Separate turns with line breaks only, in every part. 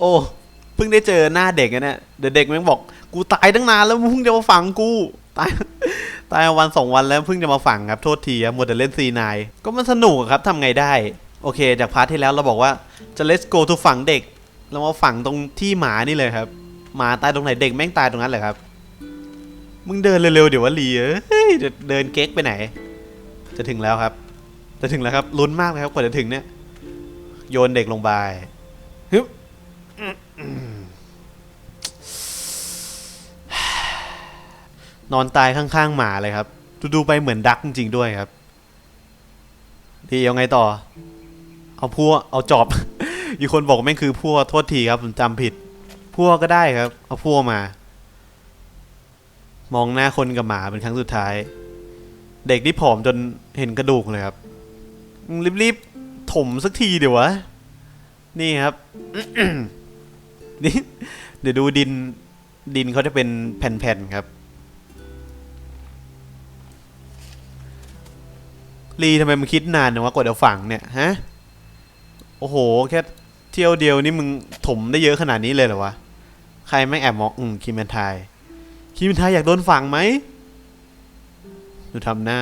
โอ้เพิ่งได้เจอหน้าเด็กอะเนี่ยเดี๋ยวเด็กแม่งบอกกูตายตั้งนานแล้วมึงเพิ่งจะมาฝังกูตายตายวันสองวันแล้วเพิ่งจะมาฝังครับโทษทีครับมัวแต่เล่นซีนายก็มันสนุกครับทำไงได้โอเค จากพาร์ทที่แล้วเราบอกว่าจะ let's go to ฝังเด็กเรามาฝังตรงที่หมานี่เลยครับหมาตายตรงไหนเด็กแม่งตายตรงนั้นแหละครับ มึงเดินเร็วๆเดี๋ยวว่าลีเอ้ยเดี๋ยวเดินเก๊กไปไหน จะถึงแล้วครับ จะถึงแล้วครับลุ้นมากเลยครับกว่าจะถึงเนี่ยโยนเด็กลงไปฮึบ นอนตายข้างๆหมาเลยครับ ดูๆไปเหมือนดักจริงๆด้วยครับ ดีเอาไงต่อ เอาพัวเอาจอบมีคนบอกแม่งคือพัวโทษทีครับผมจำผิด พัวก็ได้ครับ เอาพัวมา มองหน้าคนกับหมาเป็นครั้งสุดท้าย เด็กที่ผอมจนเห็นกระดูกเลยครับ รีบๆถมสักทีเดี๋ยววะ นี่ครับ นี่เดี๋ยวดูดินดินเขาจะเป็นแผ่นๆครับลีทำไมมึงคิดนานนะวะกว่าจะฝังเนี่ยฮะ โอ้โห แค่เที่ยวเดียวนี่มึงถมได้เยอะขนาดนี้เลยเหรอวะ ใครไม่แอบมองอืมคิมแมนไทยคิมแมนไทยอยากโดนฝังไหมดูทำหน้า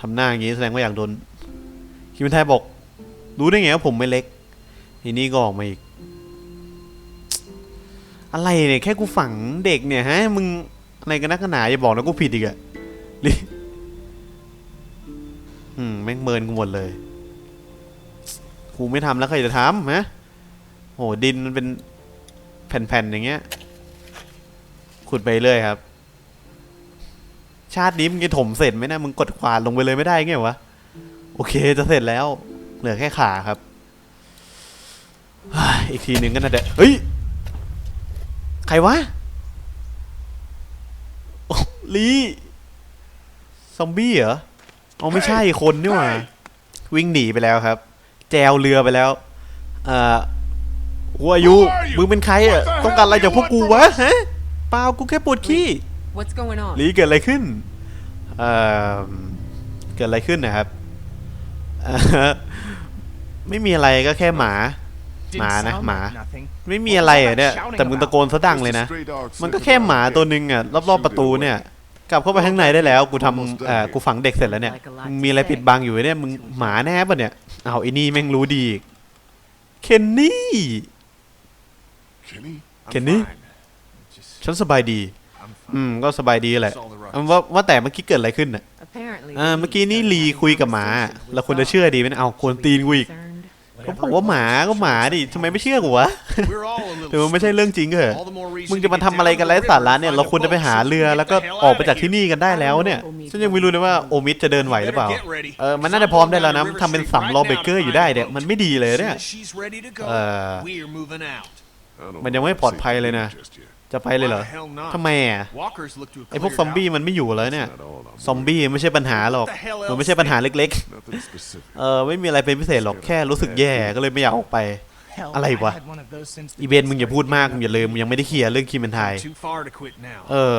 ทำหน้าอย่างงี้แสดงว่าอยากโดนคิมแมนไทยบอก รู้ได้ไงว่าผมไม่เล็กทีนี้ก็ออกมาอีก อะไรเนี่ยแค่กูฝังเด็กเนี่ยฮะมึงอะไรกันนักหนาอย่าบอกนะกูผิดอีกอะลิอืมแม่งเมินกูหมดเลยกูไม่ทำแล้วใครจะทำฮะโหดินมันเป็นแผ่นๆอย่างเงี้ย ขุดไปเรื่อยครับ ชาตินี้มึงจะถมเสร็จไหมนะมึงกดขวานลงไปเลยไม่ได้ไงวะโอเคจะเสร็จแล้ว เหลือแค่ขาครับอีกทีหนึ่งก็น่าจะเฮ้ย ใครวะโอ้ลีซอมบี้เหรออ๋อไม่ใช่คนนี่หว่าวิ่งหนีไปแล้วครับ แจวเรือไปแล้ว เอ่อหัวอายุมึงเป็นใครอะต้องการอะไรจากพวกกูวะฮะเปล่ากูแค่ปวดขี้
What's going on?
ลีเกิดอะไรขึ้นเอ่อเกิดอะไรขึ้นนะครับเอ่อไม่มีอะไรก็แค่หมา หมานะหมา ไม่มีอะไรอะเนี่ย แต่มึงตะโกนซะดังเลยนะ มันก็แค่หมาตัวหนึงอะรอบๆประตูเนี่ย กลับเข้าไปข้างในได้แล้ว กูทำเอ่อกูฝังเด็กเสร็จแล้วเนี่ยมึงมีอะไรปิดบังอยู่เนี่ยมึงหมาแน่ปะเนี่ยเอาไอ้นี่แม่งรู้ดีอีกเคนนี่ Kenny? ฉันสบายดี อืม ก็สบายดีแหละเอาว่าว่าแต่เมื่อกี้เกิดอะไรขึ้นน่ะ
Apparently.
อ่าเมื่อกี้นี่ลีคุยกับหมา เราควรจะเชื่อดีไหมเอาควรตีนกูอีก
concerned.
ก็บอกว่าหมาก็หมาดิทำไมไม่เชื่อกูวะถือว่าไม่ใช่เรื่องจริงเหรอมึงจะมาทำอะไรกันไร้สาระเนี่ย เราควรจะไปหาเรือแล้วก็ออกไปจากที่นี่กันได้แล้วเนี่ย ฉันยังไม่รู้เลยว่าโอมิดจะเดินไหวหรือเปล่า เออ มันน่าจะพร้อมได้แล้วนะทำเป็นสำรองเบเกอร์อยู่ได้เนี่ย มันไม่ดีเลยเนี่ย เออ มันยังไม่ปลอดภัยเลยนะ จะไปเลยเหรอทำไมอะไอพวกซอมบี้มันไม่อยู่แล้วเนี่ย ซอมบี้ไม่ใช่ปัญหาหรอก มันไม่ใช่ปัญหาเล็กๆ เออไม่มีอะไรเป็นพิเศษหรอก แค่รู้สึกแย่ก็เลยไม่อยากออกไป อะไรวะ อีเบนมึงอย่าพูดมาก มึงอย่าลืมมึงยังไม่ได้เคลียร์เรื่องคิมเมนไทย เออ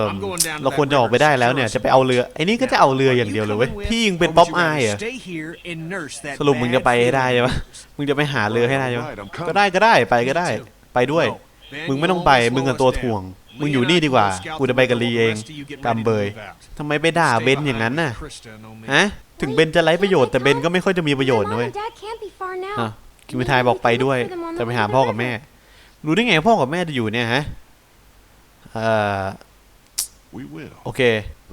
เราควรจะออกไปได้แล้วเนี่ย จะไปเอาเรือ ไอ้นี่ก็จะเอาเรืออย่างเดียวเลยเว้ย พี่ยิงเป็นป๊อปอายเหรอสรุปมึงจะไปให้ได้ใช่ปะมึงจะไปหาเรือให้ได้ใช่ปะก็ได้ก็ได้ไปก็ได้ ไปด้วย มึงไม่ต้องไป มึงกับตัวถ่วง มึงอยู่นี่ดีกว่า กูจะไปกับลีเองกำเบยทำไมไปด่าเบนอย่างนั้นน่ะฮะถึงเบนจะไร้ประโยชน์แต่เบนก็ไม่ค่อยจะมีประโยชน์นะเว้ย
Mom and Dad can't be far now.
อะคิมมิทายบอกไปด้วย จะไปหาพ่อกับแม่ รู้ได้ไงพ่อกับแม่จะอยู่เนี่ยฮะเอ่อโอเค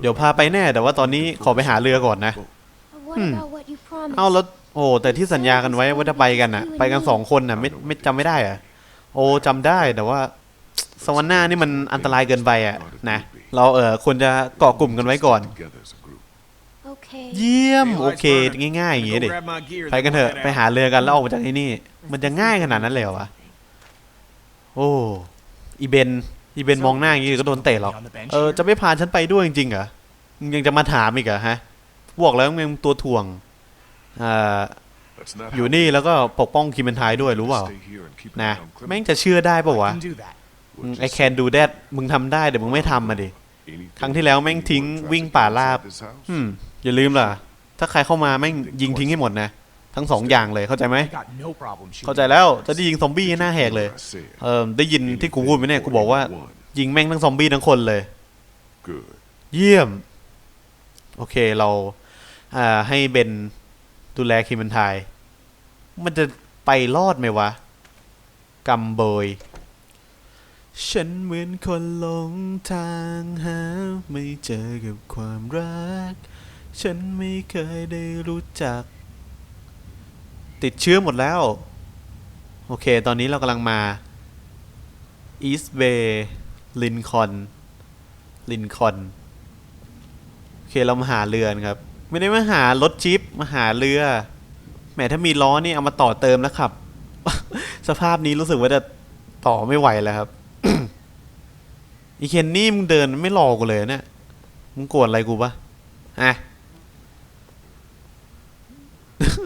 เดี๋ยวพาไปแน่ แต่ว่าตอนนี้ขอไปหาเรือก่อนนะ
But what
Hmm.
about what you promised?
เอาแล้วโอ้แต่ที่สัญญากันไว้ว่าจะไปกันน่ะไปกันสองคนน่ะไม่ไม่จำไม่ได้เหรอะ โอ้จำได้แต่ว่าสวรรค์หน้านี่มันอันตรายเกินไปอะนะ เราเออควรจะเกาะกลุ่มกันไว้ก่อน
Okay.
เยี่ยมโอเคง่ายๆอย่างงี้ดิไปกันเถอะไปหาเรือกันแล้วออกมาจากที่นี่ มันจะง่ายขนาดนั้นเลยเหรอวะโอ้อีเบนอีเบนมองหน้าอย่างงี้ก็โดนเตะหรอกเออจะไม่พาฉันไปด้วยจริงๆเหรอมึงยังจะมาถามอีกเหรอฮะบอกแล้วมึงตัวถ่วงอ่า อยู่นี่แล้วก็ปกป้องคิมเบนไทายด้วยรู้เปล่า นะ แม่งจะเชื่อได้ปะวะไอแคนดูแดดมึงทำได้แต่มึงไม่ทำมาดิ ครั้งที่แล้วแม่งทิ้งวิ่งป่าราบอืมอย่าลืมล่ะ ถ้าใครเข้ามาแม่งยิงทิ้งให้หมดนะ ทั้งสองอย่างเลยเข้าใจไหม
I got no problem shooting.
เข้าใจแล้วจะได้ยิงซอมบี้ให้หน้าแหกเลย
I said.
เออได้ยินที่กูพูดไหมเนี่ยกูบอกว่า ยิงแม่งทั้งซอมบี้ทั้งคนเลย
Good.
เยี่ยม โอเคเราอ่าให้เบนดูแลคิมมันทาย มันจะไปรอดไหมวะกำเบย ฉันเหมือนคนหลงทางหา ไม่เจอกับความรัก ฉันไม่เคยได้รู้จัก ติดเชื้อหมดแล้ว โอเค ตอนนี้เรากำลังมา East Bay Lincoln ลินคอล์นโอเค เรามาหาเรือนะครับ ไม่ได้มาหารถจิ๊ปมาหาเรือ แหมถ้ามีล้อนี่เอามาต่อเติมแล้วขับ สภาพนี้รู้สึกว่าจะต่อไม่ไหวแล้วครับอีเคนนี่มึงเดินไม่รอกูเลยเนี่ยมึงโกรธอะไรกูปะอะ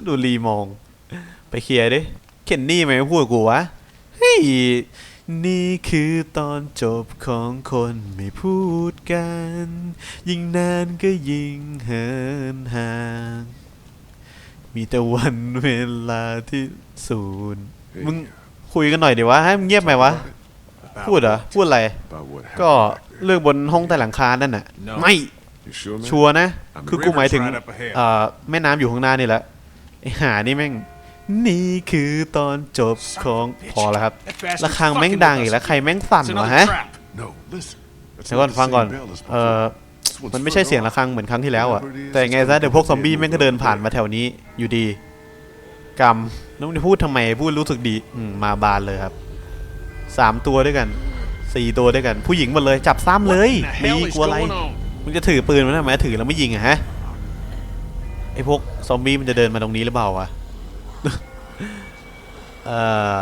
ดูรีมอง ไปเคลียร์ดิ เคนนี่ไม่พูดกูวะเฮ้ยนี่คือตอนจบของคนไม่พูดกัน ยิ่งนานก็ยิ่งเหินห่าง มีแต่วันเวลาที่ศูนย์
Hey,
มึงคุยกันหน่อยดิวะให้มึงเงียบไหมวะ
about
พูดเหรอ พูดอะไร
About what
ก็
happened back there.
เรื่องบนห้องใต้หลังคานั่นน่ะ
No
ไม่
You sure, man?
ชัวร์นะ คือกูหมายถึง
River's right up ahead.
เอ่อแม่น้ำอยู่ข้างหน้านี่แหละไอหานี่แม่ง นี่คือตอนจบของพอแล้วครับ
That bastard's
ระฆังแม่ง
fucking
ดัง
with
อีก
us
แล้ว ใครแม่งสั่น
It's
วะ
another
ฮะ
trap.
No, listen. That's
เดี๋ยวก่อน
not the
ฟัง
same
ก่อน
bell as
เอ่อ
before. This one's
มันไม่ใช่
further
เสียง
off.
ระฆังเหมือนครั้งที่แล้วอะแต่ไงซะเดี๋ยวพวกซอมบี้แม่งก็เดินผ่านมาแถวนี้อยู่ดีกรรมแล้วมึงจะพูดทำไมพูดรู้สึกดีอืมมาบานเลยครับสามตัวด้วยกันสี่ตัวด้วยกัน ผู้หญิงหมดเลยจับซ้ำเลย
What in the
ดี
hell is
กลัวอะไร
going on?
มึงจะถือปืนมาทำไมถือแล้วไม่ยิงอะฮะไอพวกซอมบี้มันจะเดินมาตรงนี้หรือเปล่าวะเอ่อ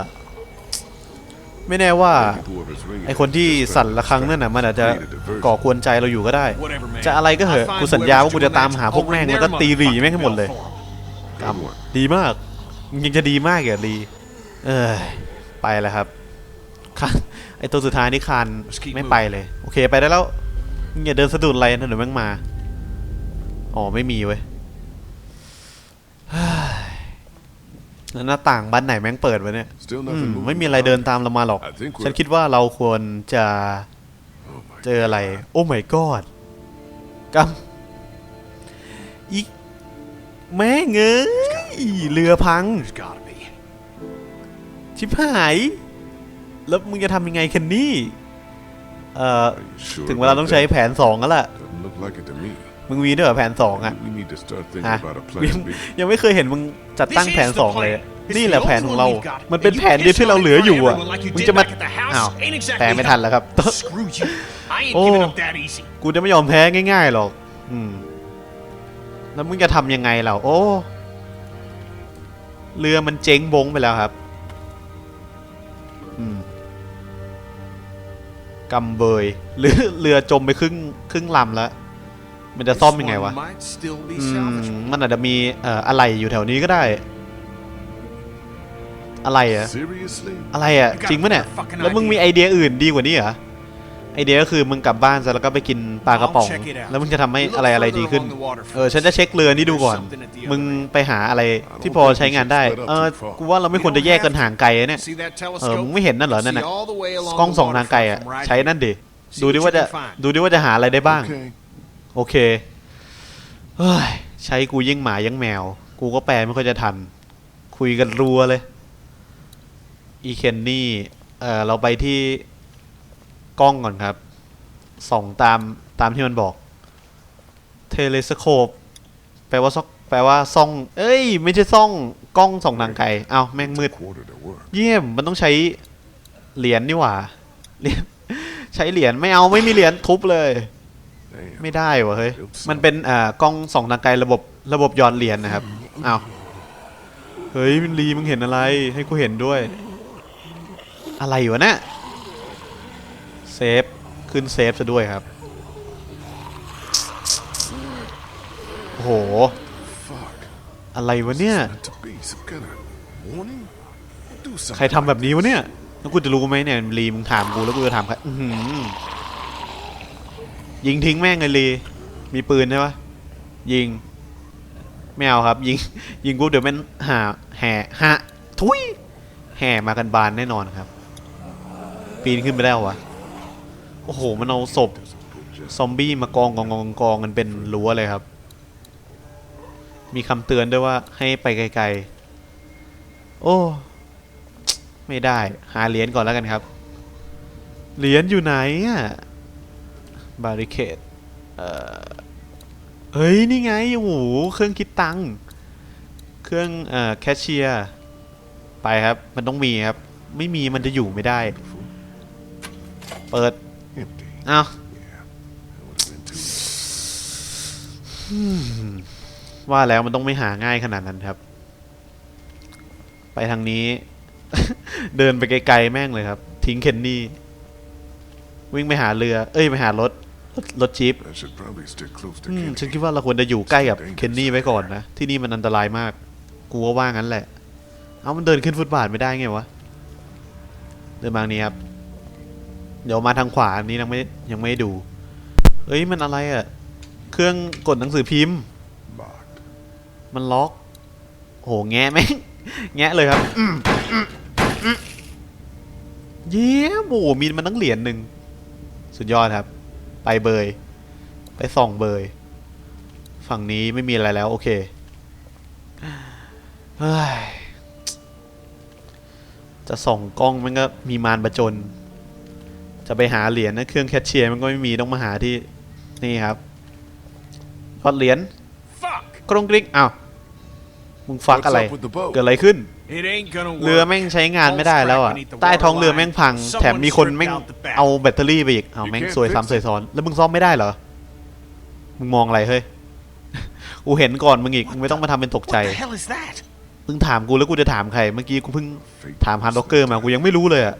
ไม่แน่ว่า
Whoever's ringing
ไอคนที่
just
สั่น
trying to
ระฆังนั่นน่ะมันอาจจะ
create a diversion.
ก่อกวนใจเราอยู่ก็ได้
Whatever, man.
จะอะไรก็เหอะ
I find
กูสัญญาว่ากู
whoever's
จะตาม
doing
หา
that
พวกแม่ง
over
แล้วก็
their
ตีหรีแม่งให้หมดเลย
motherfucking
กรรม
Good one.
ดีมากยังจะดีมากเหรอลีเออไปแล้วครับคานไอตัวสุดท้ายนี่คานไม่ไปเลย โอเคไปได้แล้วมึงอย่าเดินสะดุดอะไรนะเดี๋ยวแม่งมา อ๋อไม่มีเว้ยเฮ้ย แล้วหน้าต่างบ้านไหนแม่งเปิดวะเนี่ย
Still
อื
nothing
ม
moving
ไม่มีอะไรเดินตามเรามาหรอก
I think we're-
ฉันคิดว่าเราควรจะ
Oh my
เจออะไร โอ้ my god กำอีกแม่งเอ้ยเรือพัง
There's gotta be.
ชิบหาย แล้วมึงจะทำยังไงแคนนี่ เอ่อ
Are you sure
ถึงเวลา
about
ต้องใช้
that?
แผนสองแล้วล่ะ
Doesn't look like it to me.
มึงมีด้วยเหรอแผนสองอะ
We need to start thinking
ฮะ
about a
ยัง
plan B.
ยังไม่เคยเห็นมึงจัดตั้ง
This
แผน
is the
สองเลย
plan. It's
นี่
the
แหละแผน
only
ของ
one
เรา
we've got.
มันเป็น
And you
แผนเดียวที่เราเหลืออยู่อะ
piss on everyone like you
มึง
did
จะมา
back at the house.
อ้าว
Ain't exactly
แปลไม่ทันแล้วครับ
Screw you. I ain't
Oh.
giving up that easy.
กูจะไม่ยอมแพ้ง่ายๆหรอก อืม แล้วมึงจะทำยังไงเราโอ้ เรือมันเจ๊งบงไปแล้วครับ อืมกำเบยหรือเรือจมไปครึ่งครึ่งลำแล้ว มันจะซ่อมยังไงวะ
This one might still be
อืม
salvageable.
มันอาจจะมีเอ่ออะไรอยู่แถวนี้ก็ได้ อะไรอะ
Seriously?
อะไรอะจริงปะเนี่ยแล้วมึงมีไอเดียอื่นดีกว่านี้เหรอไอเดียก็คือมึงกลับบ้านซะแล้วก็ไปกินปลากระป๋อง
I'll check it out.
แล้วมึงจะทำให้
You look
อะไรอะไร
further
ดีขึ้น
along the water
เออฉันจะเช็คเรือนี้ดูก่อน
There's something at the
มึง
other end.
ไปหาอะไรที่พอใช้งานได้ เออกูว่าเราไม่ควรจะแยกกันห่างไกลอะเนี่ย
See that
เออ
telescope?
มึงไม่เห็นนั่นเหรอนั่น
See
น่ะ
all the way along
กล้อง
the
ส่องทางไกลอะ
waterfront from right
ใช้นั่นดิ
See
ดูดิ
what
ว่าจะ
you can find.
ดูดิว่าจะหาอะไรได้บ้าง
Okay.
โอเคเฮ้ยใช้กูยิ่งหมายิ่งแมว กูก็แปลไม่ค่อยจะทัน คุยกันรัวเลย อีเคนนี่ เออเราไปที่กล้องก่อนครับ ส่องตามตามที่มันบอก เทเลสโคปแปลว่าซอกแปลว่าซ่อง เอ้ย ไม่ใช่ซ่องกล้องส่องทางไกลเอาแม่งมืด เยี่ยมมันต้องใช้เหรียญนี่หว่าเหรียญใช้เหรียญไม่เอาไม่มีเหรียญทุบเลย ไม่ได้วะเฮ้ย มันเป็นอ่ากล้องส่องทางไกลระบบระบบหยอดเหรียญนะครับอ้าวเฮ้ยมันรีมึงเห็นอะไรให้กูเห็นด้วย อะไรวะเนี่ยเซฟขึ้นเซฟซะด้วยครับโอ้โห
Fuck.
อะไรวะเนี่ย
Meant to be some kind of warning? Do
ใคร
something.
ทำแบบนี้วะเนี่ยแล้วกูจะรู้ไหมเนี่ยลีมึงถามกูแล้วกูจะถามใครอื้อหือ ยิงทิ้งแม่งเลยลีมีปืนใช่ปะยิงไม่เอาครับ ยิงยิงกูเดี๋ยวแมันหาแห่ฮะทุยแห่มากันบานแน่นอนครับ ปีนขึ้นไปได้วะโอ้โหมันเอาศพซอมบี้มากองกองกองกองกันเป็นรั้วเลยครับ มีคำเตือนด้วยว่าให้ไปไกลๆ โอ้ ไม่ได้ หาเหรียญก่อนแล้วกันครับ เหรียญอยู่ไหนอะ บาริเคดเอ่อเฮ้ย นี่ไงโอ้โหเครื่องคิดตังค์เครื่องเอ่อแคชเชียร์ไปครับ มันต้องมีครับ ไม่มีมันจะอยู่ไม่ได้ เปิด
Empty.
อ้าว
That would have been too easy.
ว่าแล้วมันต้องไม่หาง่ายขนาดนั้นครับ ไปทางนี้ เดินไปไกลๆแม่งเลยครับ ทิ้งเคนนี่ วิ่งไปหาเรือ เอ้ย ไปหารถ รถรถจี๊ป
I should probably stick close to
อืม
Kenny.
ฉันคิดว่าเราควรจะอยู่ใกล้กับเคนนี่ไว้ก่อนนะ ที่นี่มันอันตรายมาก กูก็ว่างั้นแหละ เอามันเดินขึ้นฟุตบาทไม่ได้ไงวะ เดินมาทางนี้ครับ เดี๋ยวมาทางขวาอันนี้ยังไม่ยังไม่ได้ดู เอ้ยมันอะไรอะเครื่องกดหนังสือพิมพ์
Locked.
มันล็อก โหแงะแม่ง แงะเลยครับอืมอืมอืมเยี่ยมโอ้โหมีมันตั้งเหรียญหนึ่ง สุดยอดครับ ไปเบย ไปส่องเบย ฝั่งนี้ไม่มีอะไรแล้ว โอเคเฮ้ยจะส่องกล้องมันก็มีมารประจน จะไปหาเหรียญนะเครื่องแคชเชียร์มันก็ไม่มีต้องมาหาที่นี่ครับพอดเหรียญ
Fuck!
กรงกริ๊กอ้าว มึงฟัก
What's
อะไร
up with the boat?
เกิดอะไรขึ้น
It ain't gonna work.
เรือแม่งใช้งานไม่ได้แล้วอะ ใต้ท้องเรือแม่งพัง แถมมีคนแม่งเอาแบตเตอรี่ไปอีก เอาแม่งซวยซ้ำซวยซ้อน แล้วมึงซ่อมไม่ได้เหรอ มึงมองอะไรเฮ้ย กูเห็นก่อนมึงอีก มึงไม่ต้องมาทำเป็นตกใจ
What the hell is that?
มึงถามกูแล้วกูจะถามใคร เมื่อกี้กูเพิ่ง
Fate
ถามฮันล็อกเกอร์มา กูยังไม่รู้เลยอะ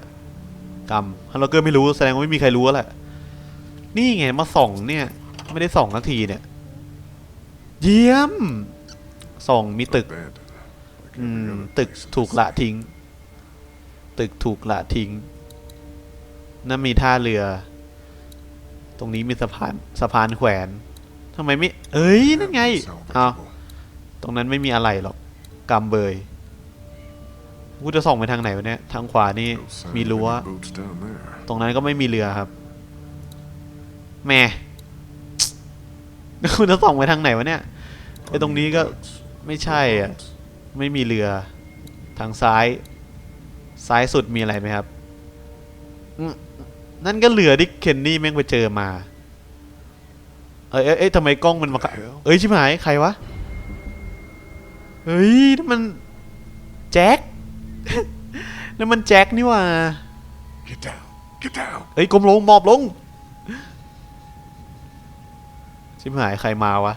กรรมฮันล็อกเกอร์ไม่รู้ แสดงว่าไม่มีใครรู้แล้วแหละ นี่ไงมาส่องเนี่ย ไม่ได้ส่องนาทีเนี่ย เยี่ยม ส่องมีตึกอืมตึกถูกละทิ้ง ตึกถูกละทิ้ง นั่นมีท่าเรือ ตรงนี้มีสะพานสะพานแขวนทำไมไม่ เอ้ย นั่นไง
Salvageable.
อ้าตรงนั้นไม่มีอะไรหรอกกำเบยกูจะส่องไปทางไหนวะเนี่ย ทางขวานี่มีรั้ว ตรงนั้นก็ไม่มีเรือครับแหม่คุณจะส่องไปทางไหนวะเนี่ยไอ้ตรงนี้ก็ ไม่ใช่อะ ไม่มีเรือ ทางซ้าย ซ้ายสุดมีอะไรไหมครับอืมนั่นก็เรือที่เคนนี่แม่งไปเจอมา เอ้ยเอ้ยเอ้ยทำไมกล้องมันมาขะเอ้ยชิบหายใครวะ เฮ้ยนั่นมันแจ็ค นั่นมันแจ็คนี่หว่า
Get down. Get down.
เอ้ยกลมลงหมอบลง ชิบหายใครมาวะ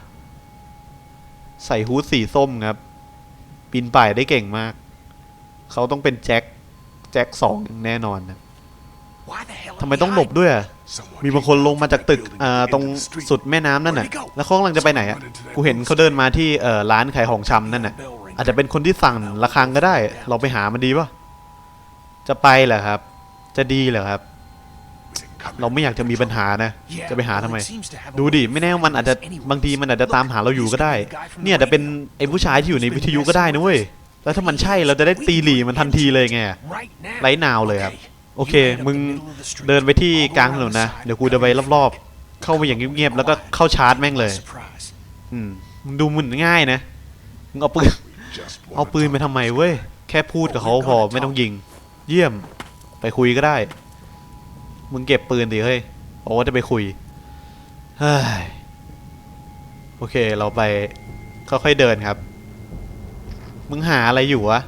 ใส่ฮูดสีส้มครับ ปีนป่ายได้เก่งมาก เขาต้องเป็นแจ็ค แจ็คสองแน่นอนนะ
Why the hell?
ทำไมต้องหลบด้วยอะ
Someone
มีบางคนลงมาจากตึกอ่าตรงสุดแม่น้ำนั่นน่ะ แล้วเขากำลังจะไปไหนอะ กูเห็นเขาเดินมาที่เอ่อร้านขายของชำนั่นน่ะ อาจจะเป็นคนที่สั่งระฆังก็ได้ เราไปหามันดีป่ะ จะไปเหรอครับ จะดีเหรอครับ เราไม่อยากจะมีปัญหานะ
Yeah,
จะไปหาทำไม
well, it seems to have a
ดูดิ ไม่แน่ว่ามันอาจจะ
anyway.
บางทีมันอาจจะตามหาเราอยู่ก็ได้ เนี่ยอาจจะเป็นไอ้ผู้ชายที่อยู่ในวิทยุก็ได้นะเว้ย แล้วถ้ามันใช่เราจะได้ตีหลีมันทันทีเลยไง
Right now.
ไร้นาวเลยครับ
Okay.
โอเค
You head up
มึง
the middle of the street.
เดินไปที่กลางถนนนะ
Go around the
เดี๋ยวกูจะไปรอบๆ เข้าไปอย่างเงียบๆ แล้วก็เข้าชาร์จแม่งเลย
Surprise.
อืมมึงดูมันง่ายนะ มึงเอาปืน
Just
เอา
wanna
ปืน
talk.
ไปทำไมเว้ย แค่พูดกับเขาพอไม่ต้องยิง เยี่ยม ไปคุยก็ได้ มึงเก็บปืนดิเฮ้ยบอกว่าจะไปคุยเฮ้ยโอเคเราไปค่อยๆเดินครับ มึงหาอะไรอยู่วะ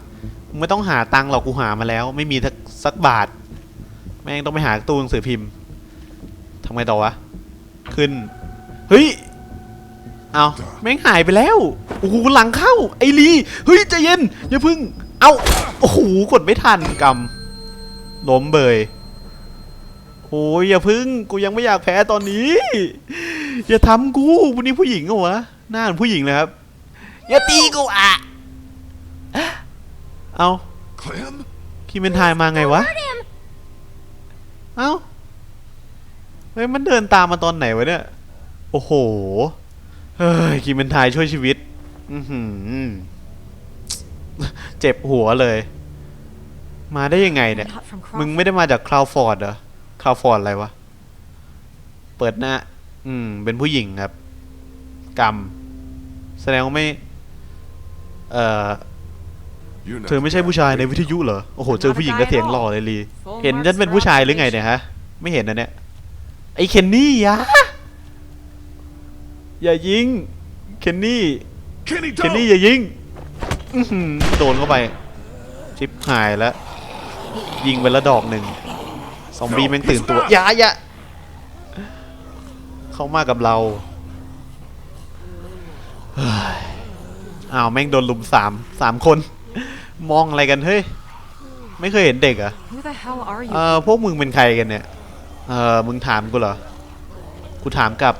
มึงไม่ต้องหาตังหรอกกูหามาแล้ว ไม่มีสักสักบาท แม่งต้องไปหาตู้หนังสือพิมพ์ทำไงต่อวะ ขึ้น เฮ้ย เอาแม่งหายไปแล้ว โอ้โหหลังเข้า ไอรีเฮ้ยใจเย็น อย่าพึ่ง เอาโอ้โหกดไม่ทันกำล้มเบย โอ้ยอย่าพึ่งกูยังไม่อยากแพ้ตอนนี้ อย่าทำกูวันนี้ผู้หญิงเหรอวะหน้าเหมือนผู้หญิงเลยครับ อย่าตีกูอะ เอา
Clem?
คิมเมนไทายมาไงวะ เอ้าเฮ้ยมันเดินตามมาตอนไหนวะเนี่ย โอ้โห เฮ้ยคิมเมนไทายช่วยชีวิตอือหือเจ็บหัวเลย มาได้ยังไงเนี่ย
Not from
มึง
Crawford.
ไม่ได้มาจากคลาวฟอร์ดเหรอคลาวฟอร์ดอะไรวะ เปิดหน้า อืม เป็นผู้หญิงครับ กรรม แสดงว่าไม่ เอ่อ
You're not
เธอไม่ใช่
the
ผู้ชาย
guy
ในวิทยุเหรอ โอ้โห เจอผู้หญิงก็เสียงหล่อเลยลี เห็นฉันเป็นผู้ชายหรือไงเนี่ยฮะ ไม่เห็นนะเนี่ย ไอ้เคนนี่ยะ อย่ายิง เคนนี่
Kenny,
เคนนี่
don't!
อย่ายิงอื้อหือโดนเข้าไป ชิปหายแล้ว ยิงไปแล้วดอกหนึ่ง ซอมบี้แม่งตื่นตัวอย่าอย่าเข้ามากับเราเฮ้ยอ้าวแม่งโดนลุมสามสามคน มองอะไรกันเฮ้ยไม่เคยเห็นเด็กเหรอะ
Who the hell are you?
เออพวกมึงเป็นใครกันเนี่ย เออมึงถามกูเหรอ กูถามกลับ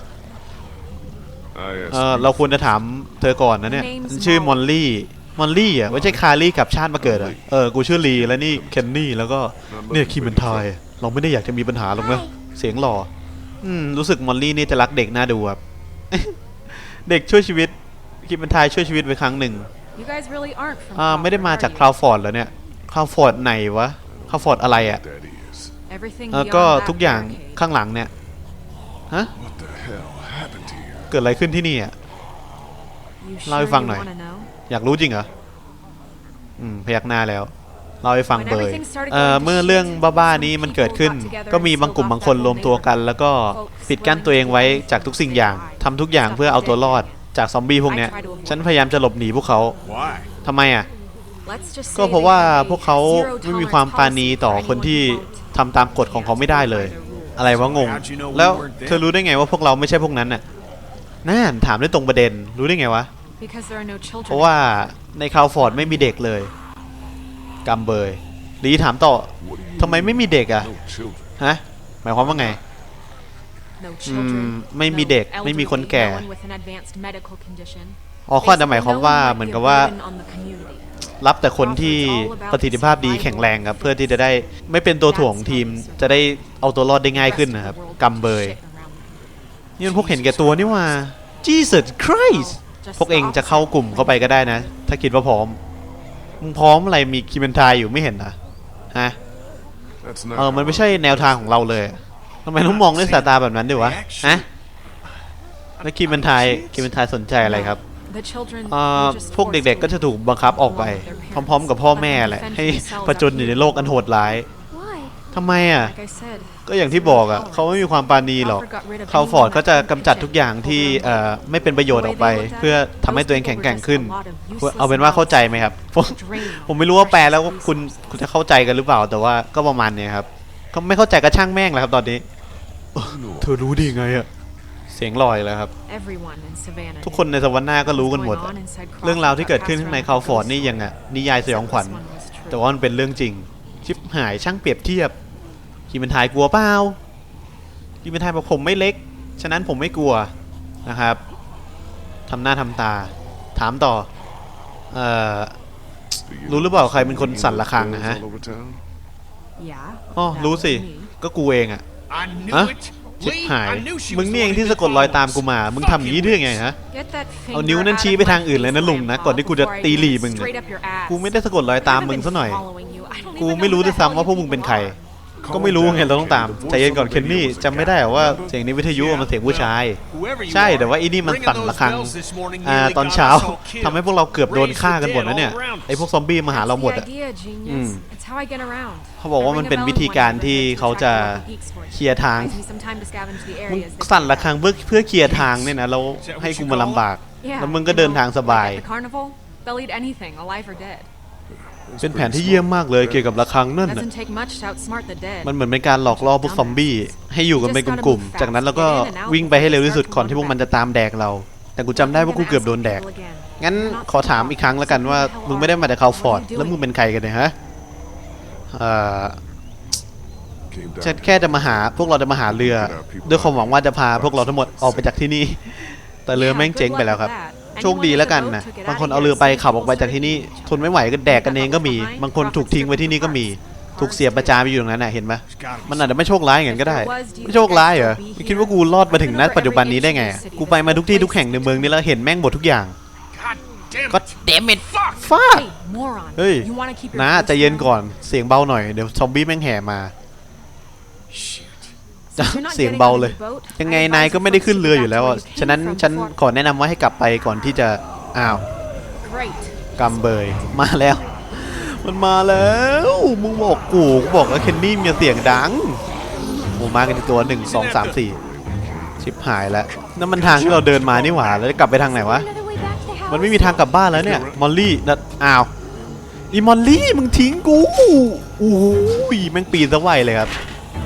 I asked
เออ
you
เราควรจะถามเธอก่อนนะเนี่ย
Name's
ชื่อ
Molly
มอลลี่ มอลลี่อะไม่ใช่คารี่กับชาติมาเกิดอะ เออ กูชื่อลีแล้วนี่เคนนี่แล้วก็เนี่ยคีมันทาย เราไม่ได้อยากจะมีปัญหาหรอกนะเสียงหล่อ อืม รู้สึกมอลลี่นี่จะรักเด็กน่าดูครับ เด็กช่วยชีวิตคีมันทายช่วยชีวิตไว้ครั้งหนึ่ง
You guys really aren't from
อ่า ไม่ได้
Crawford,
มา
are
จาก
you?
คลาวฟอร์ดแล้วเนี่ยคลาวฟอร์ดไหนวะคลาวฟอร์ดอะไรอะ
that is.
Everything
เออ
beyond
ก็
that
ทุกอย่าง
barricade.
ข้างหลังเนี่ย ฮะ
What the hell happened here?
เกิดอะไรขึ้นที่นี่อะ
You
เล่าให้
sure
ฟัง
you
หน่อย
wanna know?
อยากรู้จริงเหรอ อืม พยักหน้าแล้ว เล่าให้ฟัง
When
เบย
everything started
เอ่อ
going to
เมื่อเรื่อง
shit,
บ้า
some
ๆนี้มัน
people
เกิดขึ้น
got together
ก็มี
and
บางกลุ่ม
sealed
บาง
off
คน
that
รวมตัวกัน แล้วก็
Folks
ปิดกั้นตัวเองไว้จากทุกสิ่งอย่างทำทุกอย่างเพื่อเอาตัวรอดจากซอมบี้พวกเนี้ย ฉันพยายามจะหลบหนีพวกเขา
Why?
ทำไมอะ
Let's just
ก็
say
เพราะ
they
ว่า
have a
พวกเขา
zero
ไม่มี
tolerance
ความปราณี
policy
ต่อ
for
คนที่
anyone who won't
ทำตามกฎของเขาไม่ได้เลย อะไรวะงง
How'd you know we
แล้ว
weren't there?
เธอรู้ได้ไงว่าพวกเราไม่ใช่พวกนั้นน่ะน่านถามได้ตรงประเด็นรู้ได้ไงวะ
because there are no
เพ
children
ราะว่าในคาวฟอร์ดไม่มีเด็กเลย กำเบยลีถามต่อ
What do you
ทำไมไม่มีเด็กอะ
No children.
ฮะหมายความว่าไง
no
อืม
children
ไม่มีเด็กไม่มีคนแก่
no one with an advanced medical condition
อ๋อข้อจะหมายความว่า
Basically, no one
เหมือน
might
กับ
be a
ว่า
burden on the community.
รับแต่คนที่ประสิทธิภาพดีแข็งแรงครับ เพื่อที่จะได้ไม่เป็นตัวถ่วงทีมจะได้เอาตัวรอดได้ง่ายขึ้นนะครับกำเบยนี่มันพวกเห็นแก่ตัวนี่ว่า Jesus Christ พวกเองจะเข้ากลุ่มเข้าไปก็ได้นะ ถ้าคิดว่าพร้อม มึงพร้อมอะไรมีคิมเบนทายอยู่ไม่เห็นนะฮะ
That's not
เออมัน
how
ไม่
I
ใช่แนวทางของเราเลยทำไมต้องมองด้วยสายตาแบบนั้นด้วยวะฮะแล้วคิมเบนทายคิมเบนทายสนใจอะไรครับ
The children
เอ่อ
were just
พวกเด็กๆก็จะถูกบังคับออกไป พร้อมๆกับพ่อแม่แหละ ให้ผจญอยู่ในโลกอันโหดร้าย
Why?
ทำไมอะ
Like I said,
ก็อย่างที่บอกอะเขาไม่มีความปราณีหรอกเขาฟอร์ดก็จะกำจัดทุกอย่างที่เอ่อไม่เป็นประโยชน์ออกไป เพื่อทำให้ตัวเองแข็งแกร่งขึ้น เอาเป็นว่าเข้าใจไหมครับ ผมผมไม่รู้ว่าแปลแล้วคุณคุณจะเข้าใจกันหรือเปล่าแต่ว่าก็ประมาณเนี้ยครับเขาไม่เข้าใจก็ช่างแม่งแหละครับตอนนี้
No.
เธอรู้ดีไงอะเสียงลอยแล้วครับ
everyone in Savannah
ทุกคนในสวรรค์หน้าก็รู้กันหมดอะเรื่องราวที่เกิดขึ้นข้างในคาวฟอร์ดนี่ยังอะนิยายสยองขวัญแต่ว่ามันเป็นเรื่องจริง ชิปหายช่างเปรียบเทียบกีมันทายกลัวเปล่ากีมันทายบอกผมไม่เล็ก ฉะนั้นผมไม่กลัวนะครับทำหน้าทำตา ถามต่อเอ่อ
Do you
รู้หรือเปล่าใครเป็นคนสั่นระฆัง
bells
นะฮะ
all over town?
Yeah
อ๋อ
that
รู้
was
สิ
me.
ก็กูเองอะ
I knew
Huh?
it.
ชิบ
Lee,
หาย
I knew she
มึง
was
นี่เอง
the one
ที่
who
สะกดรอยตามกูมา
followed us.
มึงทำอย่างนี้ได้ยังไงฮะ
Get that
เอา
finger
นิ้วนั้น
out
ชี้
of
ไป
my
ทางอื่นเลยนะ
face,
ลุงนะ
Grandpa,
ก่อนที่กูจะ
before I
ตีหลี
beat
มึงเนี่ย
straight up your ass.
กูไม่ได้สะกดรอยตามมึงซะหน่อย
I haven't been following you. I don't
กู
even
ไม่รู้
know
ด้วย
who the hell
ซ้ำว่าพวก
you
มึงเป็น
people
ใคร
are.
ก็ไม่รู้ไงเราต้องตาม ใจเย็นก่อนเคนนี่จำไม่ได้เหรอว่าเสียงในวิทยุมันเสียงผู้ชาย
Whoever you
ใช่
are,
แต่ว่าอีนี่มัน
ringing
สั่น
those
ระฆัง
bells this morning
อ่า
nearly
ตอน
got
เช้า
us all killed.
ทำให้พวกเราเกือบโดน
Raised
ฆ่า
the
กันหมด
dead
นะเนี่ย
all around
ไอพวกซอมบี้มาหาเราหมด
That's
อะ
the idea, genius. It's how I get around.
เขาบอกว่ามันเป็นวิธีการที่เขาจะเคลียร์ทาง
Buys me some time to scavenge the
มึง
areas that
สั่น
they
ระฆังเพื่อเพื่อเคลียร์ทางเนี่ยนะแล้วให้กูมาลำบาก
Yeah,
แล้วมึงก็เดินทางสบาย
like at the carnival, they'll eat anything, alive or dead.
That's
เป็นแผน
pretty
ที่เยี่ยม
smart.
มากเลยเกี่ยวกับระฆังนั่นน่ะ
Doesn't take much to outsmart the dead.
มันเหมือนเป็นการหลอกล่อพวกซอมบี้ให้อยู่กันเป็นกลุ่มๆ จากนั้นเราก็วิ่งไปให้เร็วที่สุดก่อนที่พวกมันจะตามแดกเรา แต่กูจำได้ว่ากูเกือบโดนแดก งั้นขอถามอีกครั้งแล้วกันว่า มึงไม่ได้มาจากคาวฟอร์ด แล้วมึงเป็นใครกันเนี่ยฮะเอ่อ
Came down
ฉันแค่จะมาหาพวกเราจะมาหาเรือ ด้วยความหวังว่าจะพาพวกเราทั้งหมดออกไปจากที่นี่ แต่เรือแม่งเจ๊งไปแล้วครับ โชคดีแล้วกันนะบางคนเอาเรือไปขับออกไปจากที่นี่ทนไม่ไหวก็แดกกันเองก็มี บางคนถูกทิ้งไว้ที่นี่ก็มีถูกเสียบประจานไปอยู่ตรงนั้นน่ะเห็นไหมมันอาจจะไม่โชคร้ายอย่างนั้นก็ได้ ไม่โชคร้ายเหรอไม่คิดว่ากูรอดมาถึงณปัจจุบันนี้ได้ไงอะกูไปมาทุกที่ทุกแห่งในเมืองนี้แล้วเห็นแม่งหมดทุกอย่าง
God damn
ก็
it.
เดมิด
Fuck.
ฟาด
Hey, moron.
Hey,
You want to keep your
นะ
voice
ใจเย็น
down?
ก่อนเสียงเบาหน่อยเดี๋ยวซอมบี้แม่งแห่มา เสียง
getting
เบา
on
เลย
the boat,
ยังไง
I
นาย
advise
ก็
you
ไม่ได้
first
ขึ้น
to
เรือ
get
อยู่
back
แล้ว
to
อะ
where you
ฉะนั้น
came from
ฉัน
before-
ขอแนะนำว่าให้กลับไปก่อนที่จะอ้าว
Right.
กำเบยมาแล้ว มันมาแล้วมึงบอกกูกูบอกแล้วเคนนี่มีเสียงดังโอ้มากันอีกตัวหนึ่งสองสามสี่ชิบหายแล้วนั่นมันทางที่เราเดินมานี่หว่าแล้วจะกลับไปทางไหนวะ
Another way back to the house.
มันไม่มีทางกลับบ้านแล้วเนี่ยมอลลี่นะอ้าวอีมอลลี่มึงทิ้งกูโอ้โหแม่งปีนซะไวเลยครับ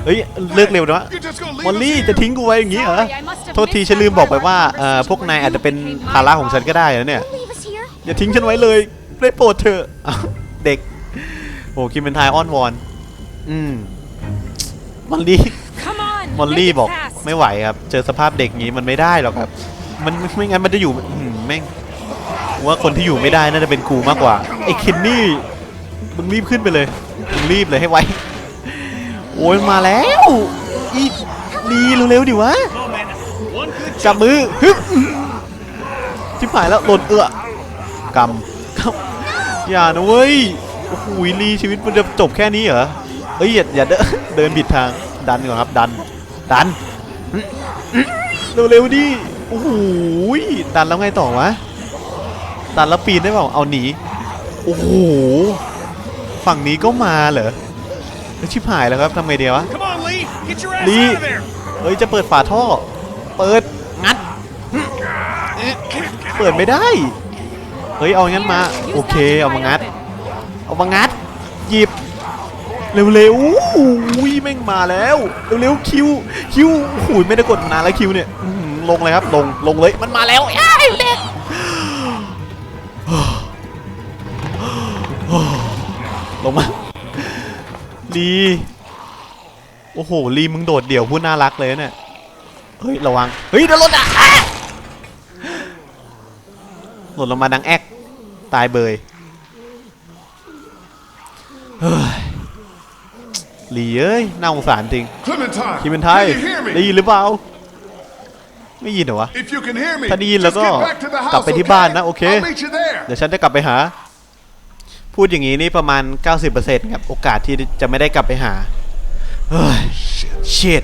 เฮ้ยเลิกเร็วนะ
You just gonna leave
มอล
us
ลี่
here?
จะทิ้งกูไว้อย่างนี้เหรอ
Sorry, I must have
โทษที
missed
ฉันลืม
that
บอกไป
part
ว่า
of our
เอ่อ
conversation
พวกนายอาจจะเป็น
where you became
ภาระ
my
ของฉันก็ได้นะเนี่ย
Don't leave us here.
อย่าทิ้งฉันไว้เลยได้โปรดเถอะอ้าวเด็กโอ้คิมเป็นทายอ้อนวอนอืมมอลลี่
Come on.
มอลลี่
make it
บอก
fast.
ไม่ไหวครับ เจอสภาพเด็กงี้มันไม่ได้หรอกครับ มันไม่ไม่งั้นมันจะอยู่อื้อหือแม่งผมว่าคนที่อยู่ไม่ได้น่าจะเป็นกูมากกว่าไอ้เคนนี่มึงรีบขึ้นไปเลยมึงรีบเลยให้ไว โอ้ยมาแล้วอีดีเร็วๆดิวะจับมือฮึบชิบหายแล้วหล่นเอื้อกำกำอย่านะเว้ยโอ้โหลีชีวิตมันจะจบแค่นี้เหรอเอ้ยอย่าอย่าเดินเดินผิดทางดันก่อนครับดันดันเร็วๆดิโอ้โหดันแล้วไงต่อวะดันแล้วปีนได้เปล่าเอาหนีโอ้โหฝั่งนี้ก็มาเหรอ เอ้ยชิบหายแล้วครับทำไงเดียววะ
Come on, Lee. Get your ass
Lee.
out of there.
เฮ้ยจะเปิดฝาท่อ เปิดงัด เปิดไม่ได้ เฮ้ยเอางั้นมา
Here, use
โอเค
that to
เอา
pry
มางัด
open.
เอามางัด หยิบ เร็วๆอุ้ยแม่งมาแล้ว เร็วๆคิว คิวโอ้โหไม่ได้กดมานานแล้วคิวเนี่ยอื้อหือลงเลยครับลงลงเลยมันมาแล้วอ้ายเด็กลงมา ลีโอ้โหลีมึงโดดเดี่ยวพูดน่ารักเลยนะเนี่ยเฮ้ยระวังเฮ้ยเดี๋ยวรถอะอะหล่นลงมาดังแอกตายเบยเฮ้ยหลีเอ้ยน่าสงสารจริง
Clementine,
คิมเป็นไทย
can you hear
ได้
me?
ยินหรือเปล่าไม่ยินเหรอวะ
If you can hear me,
ถ้าได้ยินแล้วก็
just get back to the
กลับ
house,
ไปที่
okay?
บ้านนะโอเค
I'll meet you there.
เดี๋ยวฉันจะกลับไปหา พูดอย่างนี้นี่ประมาณ 90%ครับ โอกาสที่จะไม่ได้กลับไปหาเฮ้ยชิด